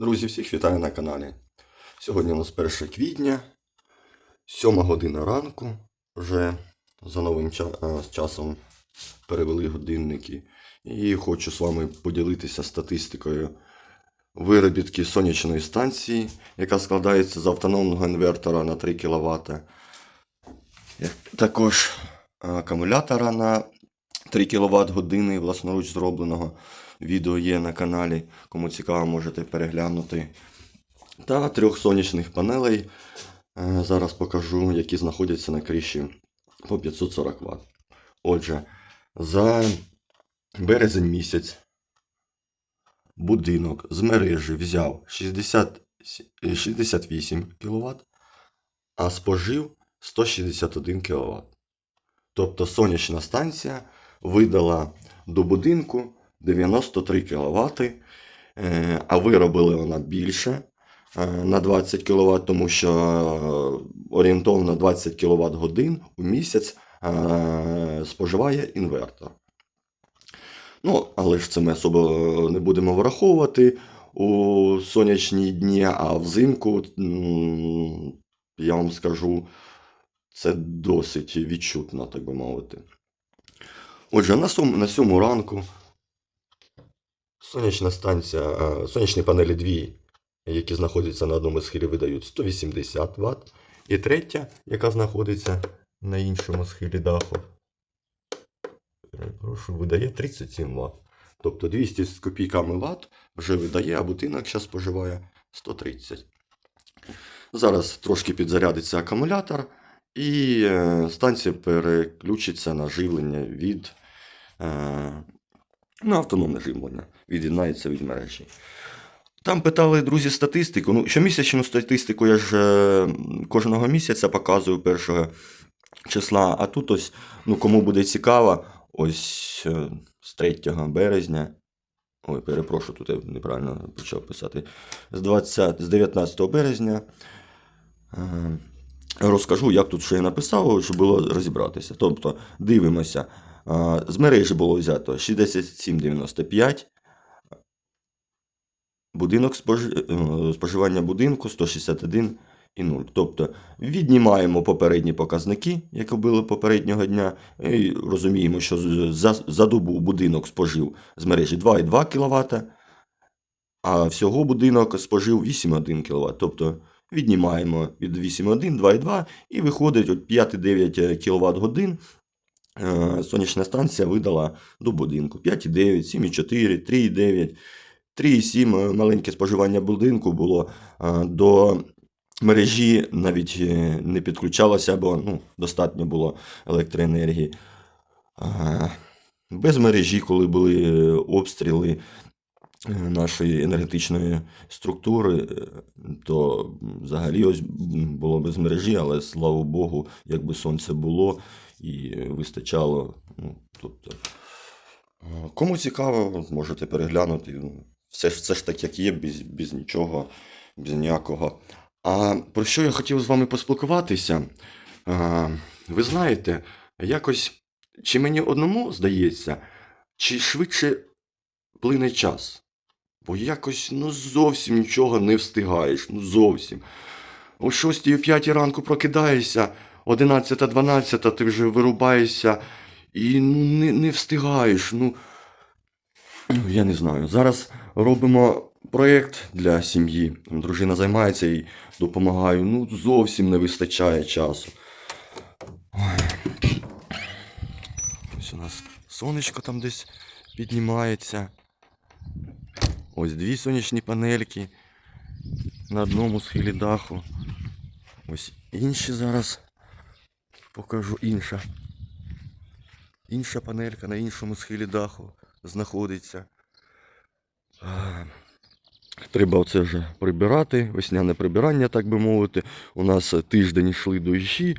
Друзі, всіх вітаю на каналі. Сьогодні у нас 1 квітня, 7 година ранку. Вже за новим е, часом перевели годинники. І хочу з вами поділитися статистикою виробітки сонячної станції, яка складається з автономного інвертора на 3 кВт. Також акумулятора на 3 кВт години власноруч зробленого. Відео є на каналі. Кому цікаво, можете переглянути. Та трьох сонячних панелей. Е, Зараз покажу, які знаходяться на криші по 540 Вт. Отже, за березень місяць будинок з мережі взяв 60, е, 68 кВт, а спожив 161 кВт. Тобто сонячна станція видала до будинку 93 кВт, е, а виробила вона більше е, на 20 кВт, тому що е, орієнтовно 20 кВт годин у місяць споживає інвертор. Ну, але ж це ми особо не будемо враховувати у сонячні дні, а взимку, я вам скажу, це досить відчутно, так би мовити. Отже, на сьому ранку сонячна станція, е, сонячні панелі дві, які знаходяться на одному схилі, видають 180 Вт. І третя, яка знаходиться на іншому схилі даху, перепрошую, видає 37 Вт. Тобто 200 з копійками Вт вже видає, а будинок зараз споживає 130. Зараз трошки підзарядиться акумулятор, і е, станція переключиться на живлення від е, на автономне живлення, від'єднається від мережі. Там питали друзі статистику. Ну, щомісячну статистику я ж е, кожного місяця показую першого числа. А тут ось, ну кому буде цікаво, ось е, з 3 березня. Ой, перепрошую, тут я неправильно почав писати. З, 20, з 19 березня. Е, Розкажу, як тут що я написав, щоб було розібратися. Тобто, дивимося. З мережі було взято 67,95. Будинок е, споживання будинку 161,0. Тобто віднімаємо попередні показники, які були попереднього дня, і розуміємо, що за, за добу будинок спожив з мережі 2,2 кВт, а всього будинок спожив 8,1 кВт. Тобто віднімаємо від 8,1, 2,2 і виходить от 5,9 кВт годин. Е, Сонячна станція видала до будинку 5,9, 7,4, 3,9, 3,7 маленьке споживання будинку було е, до мережі навіть е, не підключалося, бо ну, достатньо було електроенергії. Без мережі, коли були обстріли нашої енергетичної структури, то взагалі ось було без мережі, але слава Богу, якби сонце було і вистачало. Ну, тобто, кому цікаво, можете переглянути. Ну, Все ж, все ж так, як є, без, без нічого, без ніякого. А про що я хотів з вами поспілкуватися? А, ви знаєте, якось чи мені одному здається, чи швидше плине час? Бо якось ну зовсім нічого не встигаєш, ну зовсім. О 6 о 5 ранку прокидаєшся, 11-12 ти вже вирубаєшся і ну, не, не встигаєш. Ну, я не знаю. Зараз робимо проєкт для сім'ї. Дружина займається і допомагаю. Ну, зовсім не вистачає часу. Ось у нас сонечко там десь піднімається. Ось дві сонячні панельки на одному схилі даху. Ось інші зараз покажу інша. Інша панелька на іншому схилі даху знаходиться. Треба оце вже прибирати, весняне прибирання, так би мовити. У нас тиждень йшли дощі.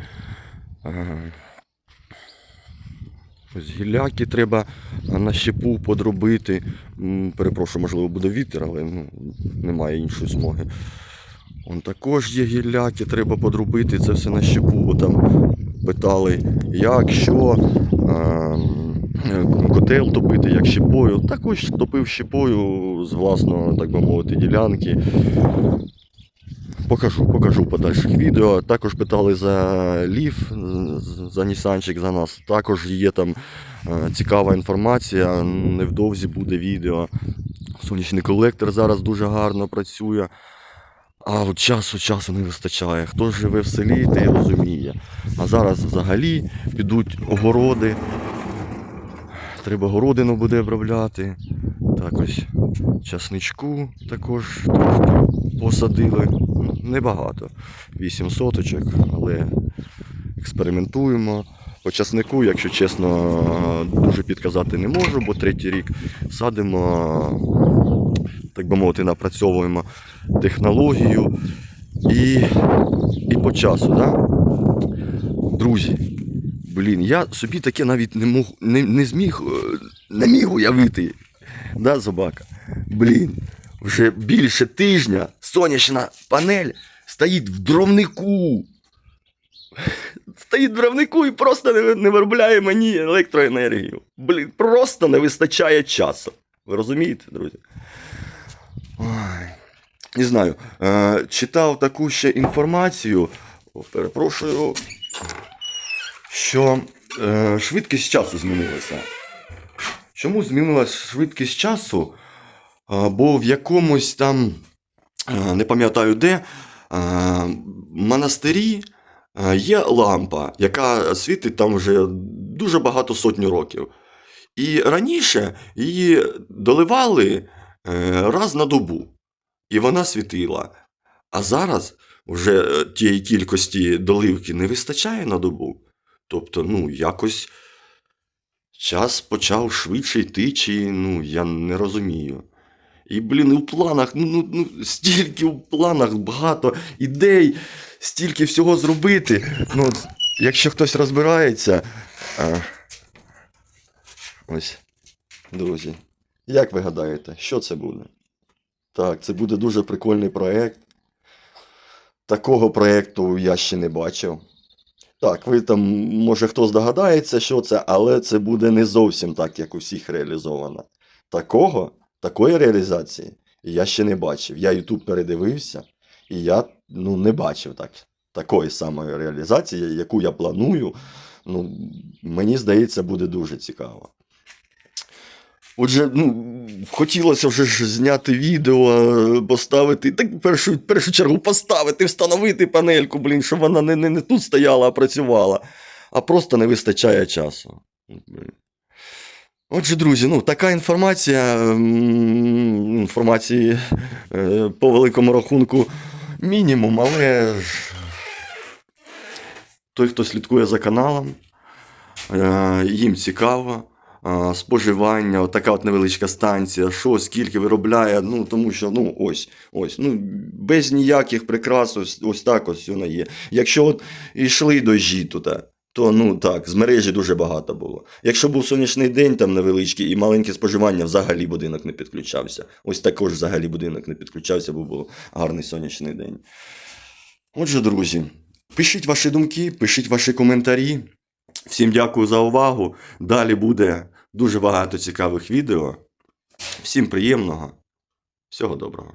Ось гілляки треба на щепу подробити. Перепрошую, можливо, буде вітер, але ну, немає іншої змоги. Вон також є гілляки, треба подробити це все на щепу, бо там питали, як, що. Котел топити, як щепою. Також топив щепою з власного, так би мовити, ділянки. Покажу, покажу подальших відео. Також питали за ліф, за Нісанчик за нас. Також є там цікава інформація. Невдовзі буде відео. Сонячний колектор зараз дуже гарно працює. А от часу часу не вистачає. Хто живе в селі, той розуміє. А зараз взагалі підуть огороди. Треба городину буде обробляти. Так ось часничку також посадили. Небагато. 8 соточок, але експериментуємо. По часнику, якщо чесно, дуже підказати не можу, бо третій рік садимо, так би мовити, напрацьовуємо технологію і, і по часу. Да? Друзі, блін, я собі таке навіть не, мог, не, не зміг, е, не міг уявити. Да, собака? Блін, вже більше тижня сонячна панель стоїть в дровнику. Стоїть в дровнику і просто не, не виробляє мені електроенергію. Блін, просто не вистачає часу. Ви розумієте, друзі? Ой. Не знаю. Е, читав таку ще інформацію. О, перепрошую. Що е, швидкість часу змінилася. Чому змінилася швидкість часу? А, Бо в якомусь там, е, не пам'ятаю де, е, монастирі е, є лампа, яка світить там вже дуже багато сотню років. І раніше її доливали е, раз на добу, і вона світила. А зараз вже е, тієї кількості доливки не вистачає на добу. Тобто, ну, якось час почав швидше йти, чи ну, я не розумію. І, блін, і в планах, ну, ну, ну, стільки в планах багато ідей, стільки всього зробити. Ну, якщо хтось розбирається. А... Ось, друзі. Як ви гадаєте, що це буде? Так, це буде дуже прикольний проєкт. Такого проєкту я ще не бачив. Так, ви там, може, хто здогадається, що це, але це буде не зовсім так, як у всіх реалізовано. Такого, такої реалізації я ще не бачив. Я YouTube передивився, і я ну, не бачив так, такої самої реалізації, яку я планую. Ну, мені здається, буде дуже цікаво. Отже, ну, хотілося вже ж зняти відео, е, поставити, так в першу, першу чергу поставити, встановити панельку, блін, щоб вона не, не, не тут стояла, а працювала, а просто не вистачає часу. Отже, друзі, ну така інформація. Інформації е, по великому рахунку мінімум, але той, хто слідкує за каналом, е, їм цікаво. Споживання, от така от невеличка станція, що скільки виробляє, ну тому що ну ось, ось, ну без ніяких прикрас, ось, ось так ось вона є. Якщо от йшли дощі тут, то ну так, з мережі дуже багато було. Якщо був сонячний день там невеличкий і маленьке споживання, взагалі будинок не підключався. Ось також взагалі будинок не підключався, бо був гарний сонячний день. Отже, друзі, пишіть ваші думки, пишіть ваші коментарі. Всім дякую за увагу. Далі буде дуже багато цікавих відео. Всім приємного. Всього доброго.